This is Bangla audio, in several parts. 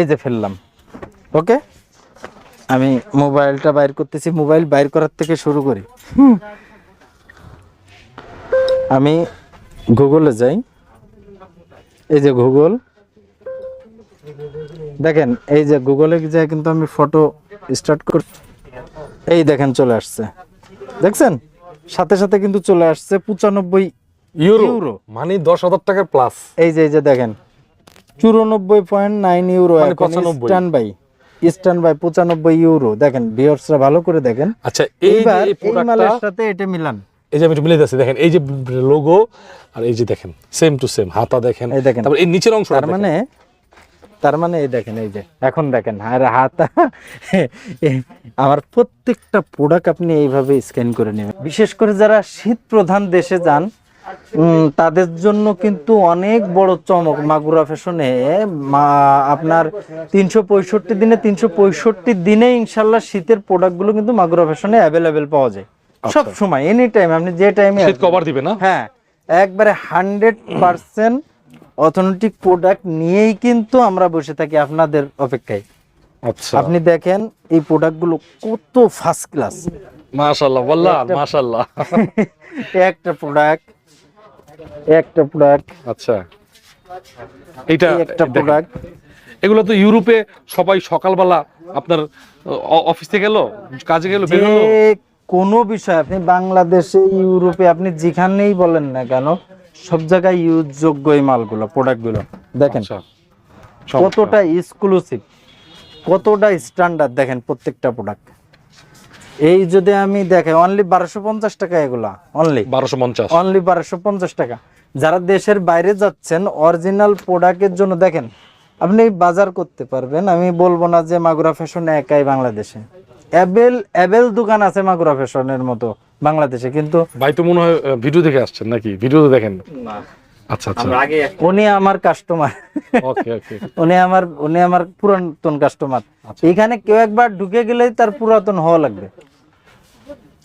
এই যে ফেললাম। ওকে আমি মোবাইলটা বাইর করতেছি মোবাইল বাইর করার থেকে শুরু করি। আমি গুগলে যাই। এই যে গুগল। দেখেন এই যে গুগলে যাই কিন্তু আমি ফটো স্টার্ট কর এই দেখেন চলে আসছে। দেখছেন? সাথে সাথে কিন্তু চলে আসছে পঁচানব্বই ইউরো। ইউরো। মানে দশ হাজার টাকার প্লাস এই যে এই যে দেখেন। চুরানব্বই পয়েন্ট নাইন ইউরো মানে 95 স্ট্যান্ড বাই স্ট্যান্ড বাই পঁচানব্বই ইউরো। দেখেন ভিউয়ার্সরা ভালো করে দেখেন। আচ্ছা এই মালের সাথে এটা মিলান। এই যে আমি মিলে যাচ্ছি দেখেন এই যে লোগো আর এই যে দেখেন সেম টু সেম হাতা দেখেন এই দেখেন। তারপর এই নিচের অংশ তার মানে তার মানে এই দেখেন এই যে এখন দেখেন আর হাত আমার প্রত্যেকটা প্রোডাক্ট আপনি এইভাবে স্ক্যান করে নেবেন। বিশেষ করে যারা শীত প্রধান দেশে যান তাদের জন্য কিন্তু অনেক বড় চমক মাগুরা ফ্যাশনে। মা- আপনার তিনশো পঁয়ষট্টি দিনে তিনশো পঁয়ষট্টি দিনে ইনশাল্লাহ শীতের প্রোডাক্টগুলো কিন্তু মাগুরা ফ্যাশনে অ্যাভেলেবেল পাওয়া যায়। সব সময় এনি টাইম আপনি যে টাইমে কভার দিবে না? হ্যাঁ একবারে হান্ড্রেড পার্সেন্ট অথেন্টিক প্রোডাক্ট নিয়েই কিন্তু আমরা বসে থাকি আপনাদের অপেক্ষায়। আচ্ছা। আপনি দেখেন এই প্রোডাক্টগুলো কত ফার্স্ট ক্লাস মাশাআল্লাহ ওয়াল্লাহ মাশাআল্লাহ একটা প্রোডাক্ট একটা প্রোডাক্ট আচ্ছা। এটা একটা প্রোডাক্ট এগুলো তো ইউরোপে সবাই সকালবেলা আপনার অফিসে গেল কাজে গেল বের হলো? কোনো বিষয় আপনি বাংলাদেশে ইউরোপে আপনি যেখানেই বলেন না কেন সব জায়গায় ইউজ যোগ্য এই মালগুলো প্রোডাক্টগুলো দেখেন আচ্ছা। কতটা এক্সক্লুসিভ কতটা স্ট্যান্ডার্ড দেখেন প্রত্যেকটা প্রোডাক্ট এই যদি আমি দেখে অনলি বারোশো পঞ্চাশ টাকা এগুলা অনলি বারোশো পঞ্চাশ। অনলি বারোশো পঞ্চাশ টাকা। যারা দেশের বাইরে যাচ্ছেন অরিজিনাল প্রোডাক্টের জন্য দেখেন আপনি বাজার করতে পারবেন। আমি বলব না যে মাগুরা ফ্যাশন একাই বাংলাদেশে। অ্যাবেল অ্যাবেল দোকান আছে মাগুরা ফ্যাশনের মতো বাংলাদেশে কিন্তু ভাই তো মনে হয় ভিডিও দেখে আসছেন নাকি? ভিডিও দেখেন আচ্ছা আচ্ছা। উনি আমার কাস্টমার ওকে ওকে উনি আমার উনি আমার পুরাতন কাস্টমার এখানে কেউ একবার ঢুকে গেলেই তার পুরাতন হওয়া লাগবে এটাই মাগুরা এগেন এন্ড এগেন ফ্যাশনের-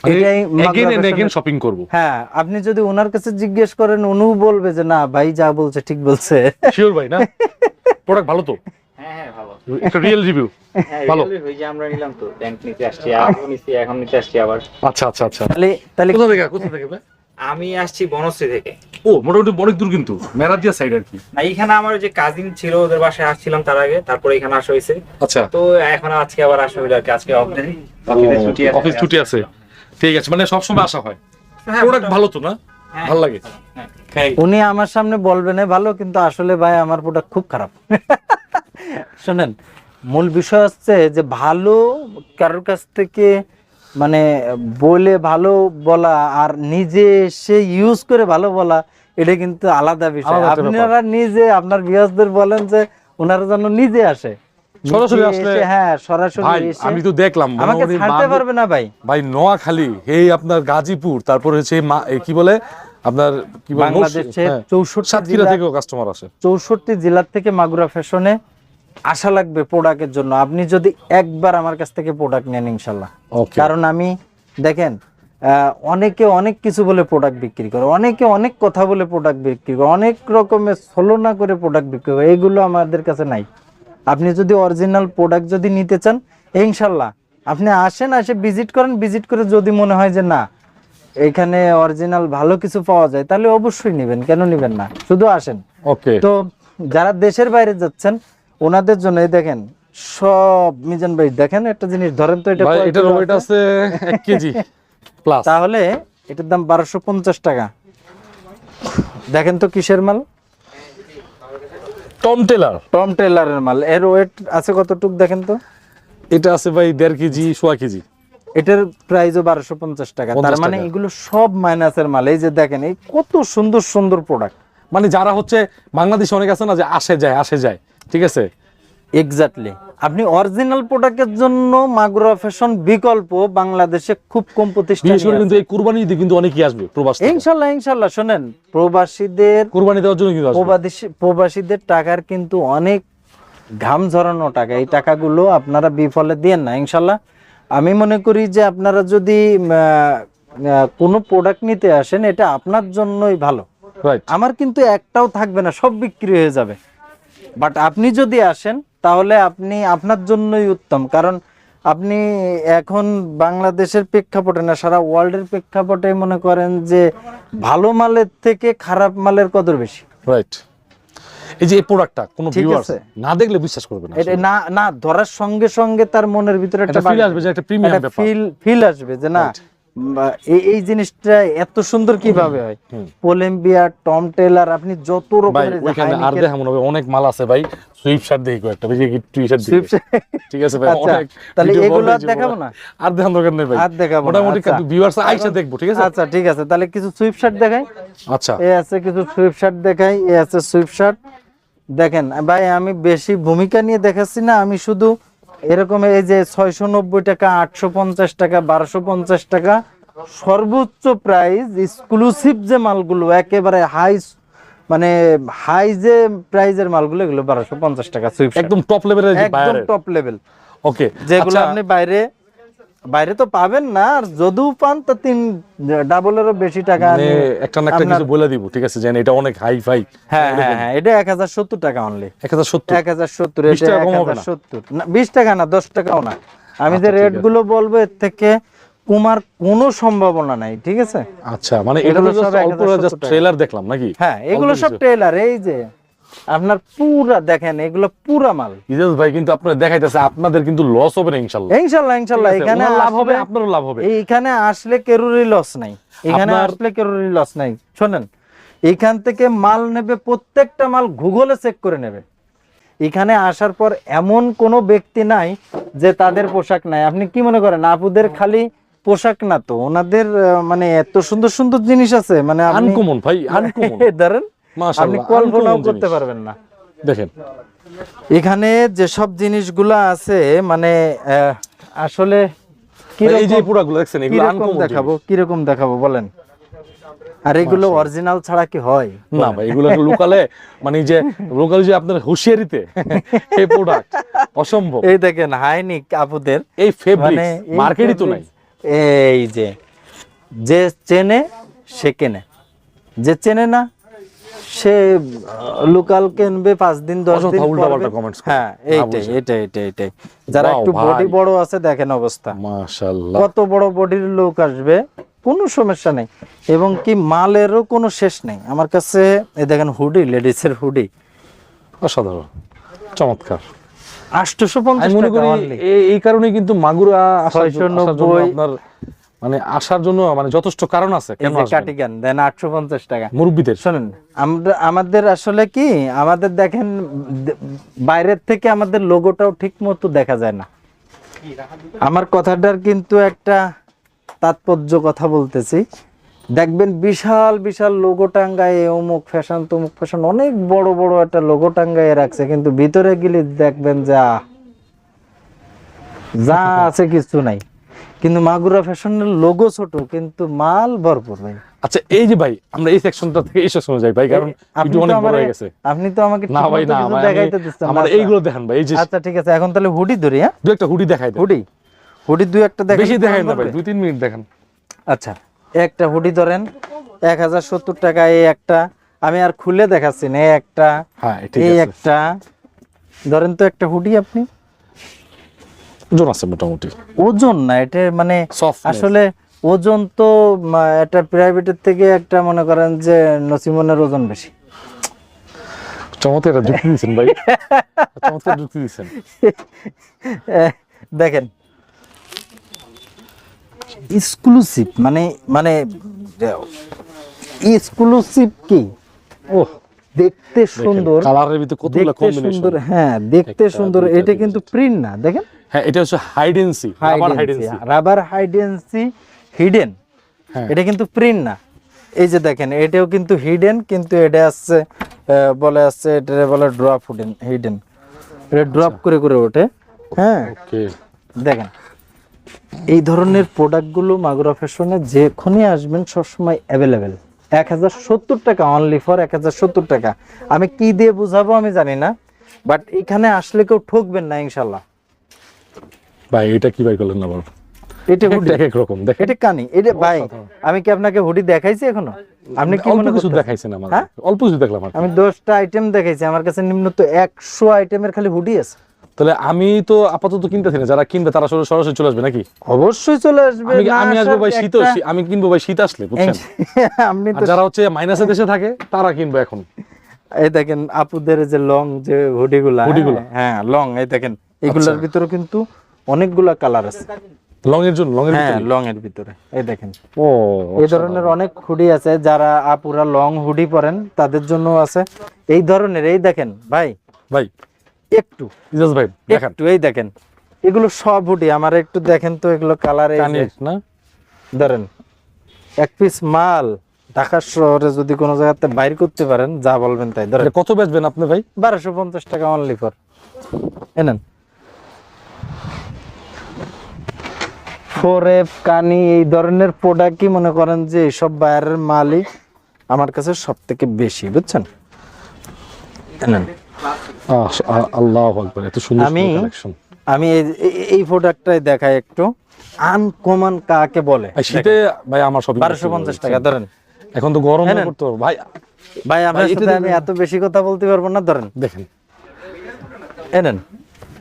শপিং করব। হ্যাঁ আপনি যদি ওনার কাছে জিজ্ঞেস করেন উনিও বলবে যে না ভাই যা বলছে ঠিক বলছে। শিওর ভাই না? প্রোডাক্ট ভালো তো? হ্যাঁ হ্যাঁ ভালো। একটা রিয়েল রিভিউ হ্যাঁ ভালো। ভালো ওই যে আমরা নিলাম তো ট্যাঙ্ক নিতে আসছি আগেও নিছি এখন নিতে আসছি আবার। আচ্ছা আচ্ছা আচ্ছা। তাহলে তাহলে কোথা থেকে কোথা থেকে ভাই? আমি আসছি বনশ্রী থেকে। ও মোটামুটি অনেক দূর কিন্তু মেরাদিয়া সাইড আর কি। না এখানে আমার যে কাজিন ছিল ওদের বাসায় আসছিলাম তার আগে তারপরে এখানে আসা হয়েছে। আচ্ছা। তো এখন আজকে আবার আসা হইল আর কি আজকে অফ ডে অফিসে ছুটি আছে। অফিস ছুটি আছে। ঠিক আছে মানে সবসময় আসা হয়। হ্যাঁ, প্রোডাক্ট ভালো তো না? হ্যাঁ। ভালো লাগে? হ্যাঁ উনি আমার সামনে বলবেন ভালো কিন্তু আসলে ভাই আমার প্রোডাক্ট খুব খারাপ। শোনেন মূল বিষয় হচ্ছে যে ভালো কারোর কাছ থেকে মানে বলে ভালো বলা আর নিজে সে ইউজ করে ভালো বলা এটা কিন্তু আলাদা বিষয়। আপনারা নিজে আপনার বিয়াসদের বলেন যে ওনারা যেন নিজে আসে। সরাসরি আসলে- হ্যাঁ সরাসরি এসে আমি তো দেখলাম আমাকে ছাড়তে পারবে না ভাই। ভাই নোয়াখালী এই আপনার গাজীপুর তারপরে হচ্ছে কি বলে? আপনার কি বলে বাংলাদেশের হ্যাঁ, চৌষট্টি সাতক্ষীরা থেকেও কাস্টমার আসে। চৌষট্টি জেলার থেকে মাগুরা ফ্যাশনে আশা লাগবে প্রোডাক্টের জন্য। আপনি যদি একবার আমার কাছ থেকে প্রোডাক্ট নেন ইনশাল্লাহ কারণ আমি দেখেন আহ, অনেকে অনেক কিছু বলে প্রোডাক্ট বিক্রি করে অনেকে অনেক কথা বলে প্রোডাক্ট বিক্রি করে অনেক রকমের ছলনা করে প্রোডাক্ট বিক্রি করে এইগুলো আমাদের কাছে নাই। আপনি যদি অরিজিনাল প্রোডাক্ট যদি নিতে চান ইনশাল্লাহ। আপনি আসেন আসে ভিজিট করেন ভিজিট করে যদি মনে হয় যে না এখানে অরিজিনাল ভালো কিছু পাওয়া যায় তাহলে অবশ্যই নেবেন কেন নেবেন না? শুধু আসেন। ওকে তো যারা দেশের বাইরে যাচ্ছেন ওনাদের জন্য দেখেন সব মিজান ভাই দেখেন একটা জিনিস ধরেন তো এটা কয় ওয়েট আছে? আছে এক কেজি প্লাস তাহলে এটার দাম বারোশো পঞ্চাশ টাকা। দেখেন তো কিসের মাল? টম টেলার টম টেলারের মাল। এর ওয়েট আছে কতটুক দেখেন তো? এটা আছে ভাই দেড় কেজি সোয়া কেজি। এটার প্রাইসও বারোশো পঞ্চাশ টাকা। তার মানে এগুলো সব মাইনাসের মাল। এই যে দেখেন এই কত সুন্দর সুন্দর প্রোডাক্ট মানে যারা হচ্ছে বাংলাদেশে অনেক আছে না যে আসে যায় আসে যায়। ঠিক আছে? এক্স্যাক্টলি আপনি অরিজিনাল প্রোডাক্টের জন্য মাগুরা ফ্যাশন বিকল্প বাংলাদেশে খুব কম প্রতিষ্ঠান বিশেষ করে কিন্তু এই কুরবানি ঈদে কিন্তু অনেকেই আসবে প্রবাসী থেকে। ইনশাল্লাহ ইনশাল্লাহ শোনেন প্রবাসীদের কুরবানি দেওয়ার জন্য কিন্তু প্রবাসী প্রবাসীদের টাকার কিন্তু অনেক ঘাম ঝরানো টাকা। এই টাকাগুলো আপনারা বিফলে দিয়েন না ইনশাল্লাহ। আমি মনে করি যে আপনারা যদি কোনো প্রোডাক্ট নিতে আসেন এটা আপনার জন্যই ভালো। আমার কিন্তু একটাও থাকবে না সব বিক্রি হয়ে যাবে। বাট আপনি যদি আসেন তাহলে আপনি আপনার জন্যই উত্তম। কারণ আপনি এখন বাংলাদেশের প্রেক্ষাপটে না সারা ওয়ার্ল্ডের প্রেক্ষাপটে মনে করেন যে ভালো মালের থেকে খারাপ মালের কদর বেশি। রাইট এই যে এই প্রোডাক্টটা কোনো ভিউয়ার্স আছে। না দেখলে বিশ্বাস করবে না এটা না না ধরার সঙ্গে সঙ্গে তার মনের ভিতরে একটা ফিল আসবে যে একটা প্রিমিয়াম ব্যাপার। ফিল ফিল আসবে যে না এই- জিনিসটা এত সুন্দর কীভাবে হয়? হুম। পোলেম্বিয়া টম টেলার আপনি যত রকমের আর অনেক মাল আছে ভাই সুইফট শার্ট দেখি কয়েকটা বেশি টি শার্ট সুইফট ঠিক আছে ভাই আচ্ছা, অনেক তাহলে এগুলো আর দেখাবো না? আর দেখান দরকার নেই ভাই। আর দেখাবো মোটামুটি আচ্ছা। ভিউয়ার্স আইসা দেখব ঠিক আছে? আচ্ছা ঠিক আছে তাহলে কিছু সুইফট শার্ট দেখাই। আচ্ছা। এ আছে কিছু সুইফট শার্ট দেখাই এ আছে সুইফট শার্ট দেখেন ভাই আমি বেশি ভূমিকা নিয়ে দেখাচ্ছি না আমি শুধু এরকম এই যে ছয়শো নব্বই টাকা আটশো পঞ্চাশ টাকা বারোশো পঞ্চাশ টাকা সর্বোচ্চ প্রাইস এক্সক্লুসিভ যে মালগুলো একেবারে হাই মানে হাই যে প্রাইজের মালগুলো এগুলো বারোশো পঞ্চাশ টাকা একদম টপ লেভেল একদম টপ লেভেল ওকে যেগুলো আচ্ছা, আপনি বাইরে বাইরে তো পাবেন না আর যদিও পান তা তিন ডাবলেরও বেশি টাকা মানে একটা না একটা কিছু বলে দিব ঠিক আছে? জানেন এটা অনেক হাই ফাই হ্যাঁ হ্যাঁ হ্যাঁ এটা এক হাজার সত্তর টাকা অনলি এক হাজার সত্তর? এক হাজার সত্তর 20 এটা টাকা এক কম হবে হাজার না? সত্তর। না বিশ টাকা না দশ টাকাও না। আমি যে আচ্ছা, রেটগুলো বলব এর থেকে কুমার কোনো সম্ভাবনা নাই ঠিক আছে? আচ্ছা মানে এটা এগুলো তো 1070 জাস্ট ট্রেলার দেখলাম নাকি? হ্যাঁ এগুলো সব। ট্রেলার এই যে আপনার পুরা দেখেন এগুলো পুরা মাল। ইজাজ ভাই কিন্তু আপনারা দেখাইতেছে আপনাদের কিন্তু লস হবে না ইনশাল্লাহ। ইনশাল্লাহ ইনশাল্লাহ এখানে লাভ হবে আপনারও লাভ হবে। এইখানে আসলে কেরোরই লস নাই। এখানে আসলে কেরোরই লস নাই। শোনেন এখান থেকে মাল নেবে প্রত্যেকটা মাল গুগলে চেক করে নেবে। এখানে আসার পর এমন কোনো ব্যক্তি নাই যে তাদের পোশাক নাই। আপনি কি মনে করেন আপুদের খালি পোশাক না তো? ওনাদের মানে এত সুন্দর সুন্দর জিনিস আছে মানে আনকমন ভাই আনকমন ধরেন আপনি মাশাআল্লাহ কল্পনাও করতে জিনিস। পারবেন না। দেখেন। এখানে যেসব জিনিসগুলো আছে মানে আসলে এই যে পুরাগুলো দেখছেন এগুলো কীরকম দেখাবো কীরকম দেখাবো বলেন। আর এগুলো অরিজিনাল ছাড়া কি হয়? না ভাই এগুলো লোকালে মানে যে লোকাল যে আপনার হুঁশিয়ারিতে এই প্রোডাক্ট অসম্ভব। এই দেখেন হাইনিক আপুদের এই ফেব্রিক মানে মার্কেটই তো নাই। এই যে যে চেনে সে কেনে। যে চেনে না সে লোকাল কিনবে পাঁচ দিন দশ দিন। হ্যাঁ এইটাই এটাই এটাই এটাই যারা একটু বডি বড় আছে দেখেন অবস্থা। মাশাআল্লাহ। কত বড় বডির লোক আসবে কোনো সমস্যা নেই। এবং কি মালেরও কোনো শেষ নেই। আমার কাছে এই দেখেন হুডি লেডিসের হুডি অসাধারণ। চমৎকার। আটশোশো আমি পঞ্চাশ মনে করি এই- কারণে কিন্তু মাগুরা জন্য 690 আপনার মানে আসার জন্য মানে যথেষ্ট কারণ আছে কেন? কাটিগান দেন আটশো পঞ্চাশ টাকা। মুরব্বিদের। শোনেন আমরা আমাদের আসলে কি আমাদের দেখেন বাইরের থেকে আমাদের লোগোটাও ঠিক মতো দেখা যায় না। আমার কথাটার কিন্তু একটা তাৎপর্য কথা বলতেছি। দেখবেন বিশাল বিশাল লোগো টাঙ্গায় অমুক ফ্যাশন তমুক ফ্যাশন অনেক বড় বড় একটা লোগো টাঙ্গায় রাখছে। কিন্তু ভিতরে গেলে দেখবেন যা যা আছে কিছু নাই। কিন্তু মাগুরা ফ্যাশনের লোগো ছোট কিন্তু মাল ভরপুর ভাই। আচ্ছা এই যে ভাই আমরা এই সেকশনটা থেকে এই সেকশনে যাই ভাই কারণ ভিডিও অনেক বড় হয়ে গেছে। আপনি তো আমাকে না ভাই না দেখাইতে দিচ্ছেন। আমার আচ্ছা। এইগুলো দেখেন ভাই এই যে আচ্ছা ঠিক আছে এখন তাহলে হুডি ধরি হ্যাঁ? দু একটা হুডি দেখাই দেন। হুডি হুডি দুই একটা দেখেন বেশি দেখাই না ভাই দুই তিন মিনিট দেখেন। আচ্ছা একটা হুডি ধরেন এক হাজার সত্তর টাকা এই একটা আমি আর খুলে দেখাচ্ছি না এই একটা হ্যাঁ ঠিক এই একটা। ধরেন তো একটা হুডি আপনি। ওজন আছে মোটামুটি। ওজন না এটা মানে. আসলে ওজন তো একটা প্রাইভেটের থেকে একটা মনে করেন যে নসিমনের ওজন বেশি। চমৎকার যুক্তি দিচ্ছেন ভাই। চমৎকার যুক্তি দিচ্ছেন দেখেন। এক্সক্লুসিভ মানে মানে এক্সক্লুসিভ কি? ও দেখতে সুন্দর কালারের ভিতরে কতগুলো কম্বিনেশন সুন্দর হ্যাঁ দেখতে সুন্দর এটা কিন্তু প্রিন্ট না দেখেন। হ্যাঁ এটা হচ্ছে হাইডেন্সি আবার হাইডেন্সি রাবার হাইডেন্সি হিডেন। এটা কিন্তু প্রিন্ট না। এই যে দেখেন এটাও কিন্তু হিডেন কিন্তু এটা আসছে বলে আসছে এটা বলে ড্রপ হিডেন হিডেন এটা ড্রপ করে করে ওঠে হ্যাঁ। ওকে। দেখেন এই ধরনের প্রোডাক্টগুলো মাগুরা ফ্যাশনে যেখানে আসবেন সবসময় অ্যাভেলেবেল এক হাজার সত্তর টাকা অনলি ফর এক হাজার সত্তর টাকা। আমি কি দিয়ে বুঝাবো আমি জানি না বাট এখানে আসলে কেউ ঠকবেন না ইনশাল্লাহ। ভাই এটা কি ভাই করলেন আবার এটা হুডি। এক এক রকম দেখেন এটা কানি এটা ভাই আমি কি আপনাকে হুডি দেখাইছি এখনও? আপনি কি মনে কিছু করতেছেন? দেখাইছেন আমার হ্যাঁ? অল্প কিছু দেখলাম আমি দশটা আইটেম দেখাইছি আমার কাছে নিম্নত আইটেমের খালি হুডি আছে। তাহলে আমি তো আপাতত কিনতেছি না যারা কিনবে তারা সরাসরি চলে আসবে নাকি? অবশ্যই চলে আসবে। আমি আসব ভাই শীত আমি কিনবো ভাই শীত আসলে বুঝছেন? যারা হচ্ছে মাইনাসের দেশে থাকে তারা কিনবে এখন। এই দেখেন আপুদের যে লং যে হুডিগুলা হুডিগুলা। হ্যাঁ লং এই দেখেন এগুলোর আচ্ছা। ভিতরে কিন্তু অনেকগুলা কালার আছে। লং এর জন্য লং এর হ্যাঁ ভিতরে? লং এর ভিতরে এই দেখেন। ও এই ধরনের অনেক হুডি আছে যারা আপুরা লং হুডি পরেন তাদের জন্য আছে। এই ধরনের এই দেখেন ভাই। ভাই একটু। ইজাজ ভাই দেখেন। একটু এই দেখেন। এগুলো সব হুডি আমার একটু দেখেন তো এগুলো কালার না? ধরেন এক পিস মাল ঢাকা শহরে যদি কোনো জায়গাতে বাইর করতে পারেন যা বলবেন তাই। ধরেন কত বেচবেন আপনি ভাই? বারোশো পঞ্চাশ টাকা অনলি ফর এনেন কানি এই ধরনের প্রোডাক্ট কি মনে করেন যে সব বাইরের মালই আমার কাছে সব থেকে বেশি বুঝছেন? আল্লাহ আকবার এত সুন্দর আমি আমি এই- প্রোডাক্টটাই দেখাই একটু। আনকমন কাকে বলে? শীতে ভাই আমার সব বারোশো পঞ্চাশ টাকা ধরেন। এখন তো গরম করতে ভাই ভাই আপনার সাথে আমি এত বেশি কথা বলতে পারব না ধরেন। দেখেন। এনেন।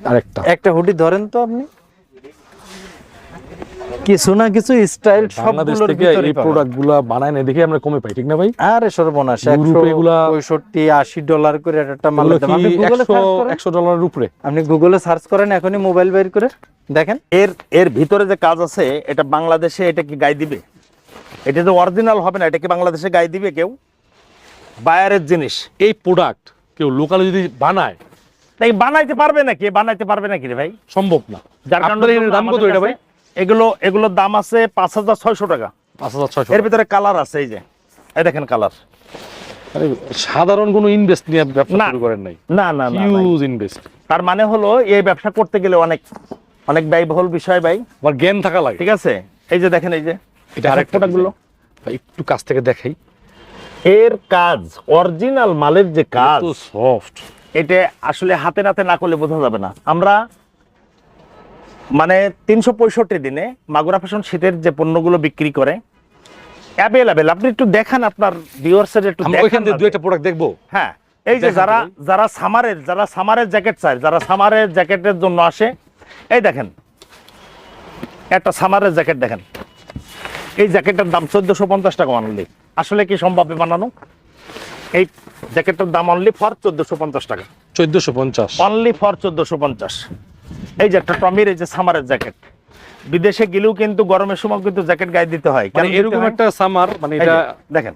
আরেকটা। একটা হুডি ধরেন তো আপনি। কিছু না কিছু স্টাইল সবগুলোর থেকে ভিতরে এই প্রোডাক্টগুলা বানায় না দেখে আমরা কমে পাই ঠিক না ভাই? আরে সর্বনাশ একশো ইউরোপে এগুলা- পঁয়ষট্টি আশি ডলার করে একটা মাল দাম আপনি গুগলে একশো সার্চ করেন। একশো ডলারের উপরে? আপনি গুগলে সার্চ করেন এখনই মোবাইল বের করে দেখেন। এর এর ভিতরে যে কাজ আছে এটা বাংলাদেশে এটা কি গায়ে দিবে? এটা তো অরিজিনাল হবে না এটা কি বাংলাদেশে গায়ে দিবে কেউ? বায়ারের জিনিস। এই প্রোডাক্ট কেউ লোকালে যদি বানায় তাই বানাইতে পারবে নাকি? বানাইতে পারবে নাকি রে ভাই? সম্ভব না। যার কারণে এর দাম কত এটা ভাই? এগুলো এগুলোর দাম আছে পাঁচ হাজার ছয়শো টাকা। পাঁচ হাজার ছয়শো এর ভিতরে কালার আছে এই যে। এই দেখেন কালার। সাধারণ কোনো ইনভেস্ট নিয়ে ব্যবসা। শুরু করেন নাই। না না হিউজ ইনভেস্ট তার মানে হলো এই ব্যবসা করতে গেলে অনেক অনেক ব্যয়বহুল বিষয় ভাই। আমার জ্ঞান থাকা লাগে। ঠিক আছে? এই যে দেখেন এই যে। এটা আরেকটা প্রোডাক্টগুলো একটু কাছ থেকে দেখাই। এর কাজ অরিজিনাল মালের যে কাজ সফট এটা আসলে হাতে নাতে না করলে বোঝা যাবে না। আমরা মানে তিনশো পঁয়ষট্টি দিনে মাগুরা ফ্যাশন শীতের যে পণ্যগুলো বিক্রি করে অ্যাভেলেবেল আপনি একটু দেখান আপনার ভিউয়ার্সের একটু ওইখান থেকে প্রোডাক্ট দেখব। হ্যাঁ এই যে যারা যারা সামারের যারা সামারের জ্যাকেট চায় যারা সামারের জ্যাকেটের জন্য আসে এই দেখেন। একটা সামারের জ্যাকেট দেখেন। এই জ্যাকেটের দাম চোদ্দশো পঞ্চাশ টাকা অনলি আসলে কি সম্ভব বানানো? এই জ্যাকেটের দাম অনলি ফর চোদ্দশো পঞ্চাশ টাকা। চোদ্দশো পঞ্চাশ। অনলি ফর চোদ্দশো পঞ্চাশ। এই যে একটা টমির এই যে সামারের জ্যাকেট বিদেশে গেলেও কিন্তু গরমের সময় কিন্তু জ্যাকেট গায়ে দিতে হয়। মানে দিতে এরকম একটা সামার মানে এটা দেখেন।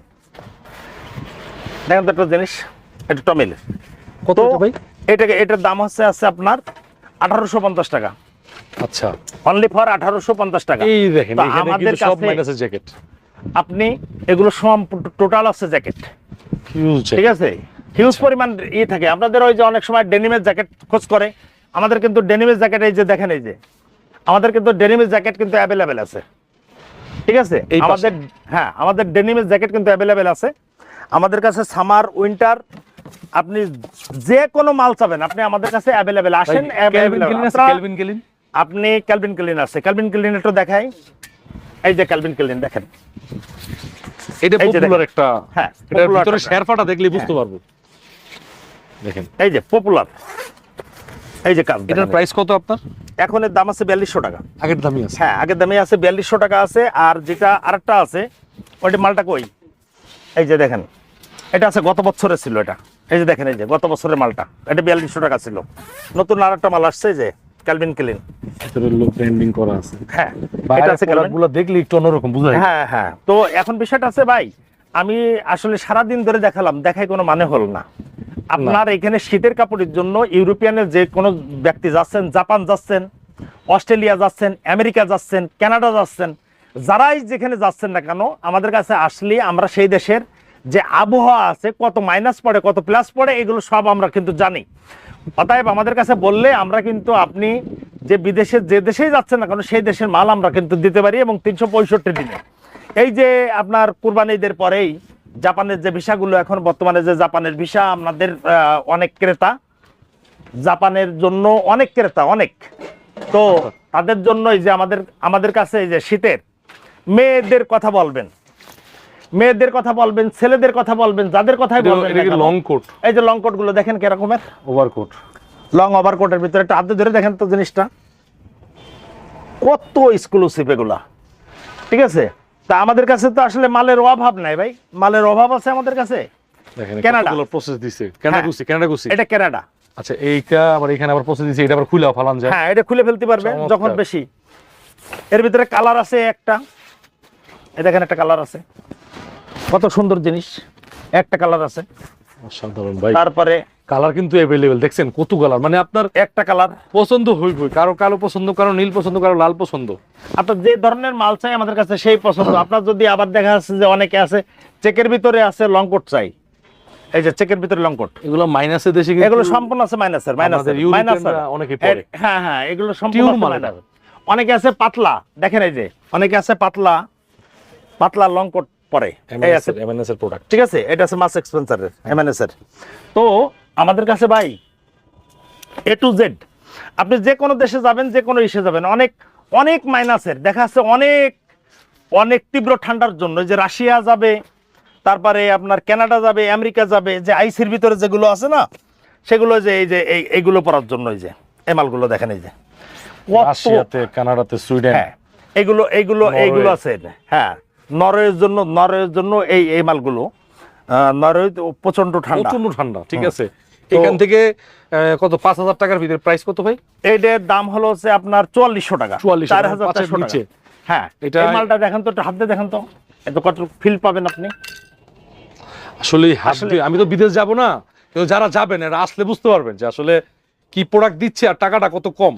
দেখেন তো একটা জিনিস এটা টমিল কত ভাই? এটাকে এটার দাম হচ্ছে আছে আপনার আঠারোশো পঞ্চাশ টাকা। আচ্ছা। অনলি ফর আঠারোশো পঞ্চাশ টাকা। এই দেখেন আমাদের সব কাছে জ্যাকেট আপনি এগুলো সব টোটাল আছে জ্যাকেট হিউজ ঠিক আছে? হিউজ পরিমাণ ইয়ে থাকে। আপনাদের ওই যে অনেক সময় ডেনিমের জ্যাকেট খোঁজ করে। আমাদের কিন্তু ডেনিমের জ্যাকেট এই যে দেখেন এই যে আমাদের কিন্তু ডেনিমের জ্যাকেট কিন্তু অ্যাভেলেবেল আছে। ঠিক আছে? আমাদের হ্যাঁ আমাদের ডেনিমের জ্যাকেট কিন্তু অ্যাভেলেবেল আছে। আমাদের কাছে সামার উইন্টার আপনি যে কোনো মাল চাবেন আপনি আমাদের কাছে অ্যাভেলেবেল আসেন আপনি ক্যালভিন ক্লিন আছে। ক্যালভিন ক্লিন একটু দেখাই। এই যে ক্যালভিন ক্লিন দেখেন। এটা পপুলার একটা হ্যাঁ, ভিতরে। শেরফাটা দেখলে বুঝতে পারব। দেখেন। এই যে পপুলার এই যে কাজ এটার প্রাইস কত আপনার? এখন এর দাম আছে বিয়াল্লিশশো টাকা। আগের দামই আছে। হ্যাঁ আগের দামে আছে বিয়াল্লিশশো টাকা আছে আর যেটা আরেকটা আছে ওইটা মালটা কই? এই যে দেখেন এটা আছে গত বছরের ছিল এটা। এই যে দেখেন এই যে গত বছরের মালটা এটা বিয়াল্লিশশো টাকা ছিল। নতুন আরেকটা মাল আসছে যে ক্যালভিন ক্লিন ভিতরে লোক ব্র্যান্ডিং করা আছে। হ্যাঁ এটা আছে দেখলে একটু অন্যরকম বুঝা যায় হ্যাঁ হ্যাঁ। তো এখন বিষয়টা আছে ভাই আমি আসলে সারাদিন ধরে দেখালাম দেখাই কোনো মানে হল না। আপনার এখানে শীতের কাপড়ের জন্য ইউরোপিয়ানের যে কোনো ব্যক্তি যাচ্ছেন, জাপান যাচ্ছেন, অস্ট্রেলিয়া যাচ্ছেন, আমেরিকা যাচ্ছেন, কানাডা যাচ্ছেন, যারাই যেখানে যাচ্ছেন না কেন, আমাদের কাছে আসলে আমরা সেই দেশের যে আবহাওয়া আছে, কত মাইনাস পড়ে, কত প্লাস পড়ে, এগুলো সব আমরা কিন্তু জানি। অতএব আমাদের কাছে বললে আমরা কিন্তু আপনি যে বিদেশে, যে দেশেই যাচ্ছেন না কেন, সেই দেশের মাল আমরা কিন্তু দিতে পারি এবং তিনশো পঁয়ষট্টি দিনে। এই যে আপনার কুরবানিদের পরেই জাপানের যে ভিসাগুলো এখন বর্তমানে যে জাপানের ভিসা আপনাদের অনেক ক্রেতা জাপানের জন্য অনেক ক্রেতা অনেক। তো তাদের জন্য এই যে আমাদের আমাদের কাছে এই যে শীতের মেয়েদের কথা বলবেন। মেয়েদের কথা বলবেন ছেলেদের কথা বলবেন যাদের কথাই বলবেন লং কোট এই যে লং কোটগুলো দেখেন কিরকমের? ওভার কোট লং ওভারকোটের ভিতরে একটা হাতে ধরে দেখেন তো জিনিসটা। কত এক্সক্লুসিভ এগুলা। ঠিক আছে? তা আমাদের কাছে তো আসলে মালের অভাব নাই ভাই। মালের অভাব আছে আমাদের কাছে। কানাডা। প্রসেস দিছে। কানাডা হ্যাঁ। কানাডা এটা কানাডা। আচ্ছা এইটা আবার এখানে আবার প্রসেস দিছে এটা আবার খুলে ফালান যায়। হ্যাঁ এটা খুলে ফেলতে পারবে যখন বেশি। এর ভিতরে কালার আছে একটা। এটা একটা কালার আছে। কত সুন্দর জিনিস। একটা কালার আছে। সাধারণ ভাই। তারপরে কালার কিন্তু অ্যাভেলেবেল দেখছেন কত কালার। মানে আপনার একটা কালার। পছন্দ হইবই কারও কালো পছন্দ কারও নীল পছন্দ কারও লাল পছন্দ। আপনার যে ধরনের মাল চাই আমাদের কাছে সেই পছন্দ। আপনার যদি আবার দেখা যাচ্ছে যে অনেকে আছে চেকের ভিতরে আছে লংকোট চাই। এই যে চেকের ভিতরে লং কোট এগুলো মাইনাসে দেশে এগুলো সম্পূর্ণ আছে মাইনাসের মাইনাসের মাইনাসের। অনেকে পরে। হ্যাঁ হ্যাঁ এগুলো সম্পূর্ণ মাল মাইনাস অনেকে আছে পাতলা দেখেন এই যে অনেকে আছে পাতলা পাতলা লং কোট পরে। এই আছে এমএনএস এর প্রোডাক্ট ঠিক আছে এটা আছে মাস এক্সপেন্সারের এমএনএস এর। তো আমাদের কাছে ভাই এ টু জেড আপনি যে কোনো দেশে যাবেন যে কোনো ইসে যাবেন অনেক অনেক মাইনাসের দেখা যাচ্ছে অনেক অনেক তীব্র ঠান্ডার জন্য। যে রাশিয়া যাবে তারপরে আপনার কানাডা যাবে আমেরিকা যাবে যে আইসির ভিতরে যেগুলো আছে না সেগুলো যে এই যে এইগুলো পরার জন্য এই যে এই মালগুলো দেখেন এই যে। রাশিয়াতে কানাডাতে সুইডেন। হ্যাঁ এগুলো এইগুলো নরওয়ে। এইগুলো আছে হ্যাঁ নরওয়ের জন্য নরওয়ের জন্য এই এই মালগুলো নরওয়ে প্রচণ্ড ঠান্ডা। প্রচণ্ড ঠান্ডা ঠিক আছে। এখান থেকে কত পাঁচ হাজার টাকার ভিতরে প্রাইস কত ভাই? এইটার দাম হলো হচ্ছে আপনার চুয়াল্লিশশো টাকা। 4400 চার হাজার চারশো নিচে। হ্যাঁ এটা- মালটা দেখেন তো হাত দেখেন তো এত কত ফিল পাবেন আপনি? আসলে আসলে- আমি তো বিদেশ যাব না কিন্তু যারা যাবেন এরা আসলে বুঝতে পারবেন যে আসলে কি প্রোডাক্ট দিচ্ছে আর টাকাটা কত কম।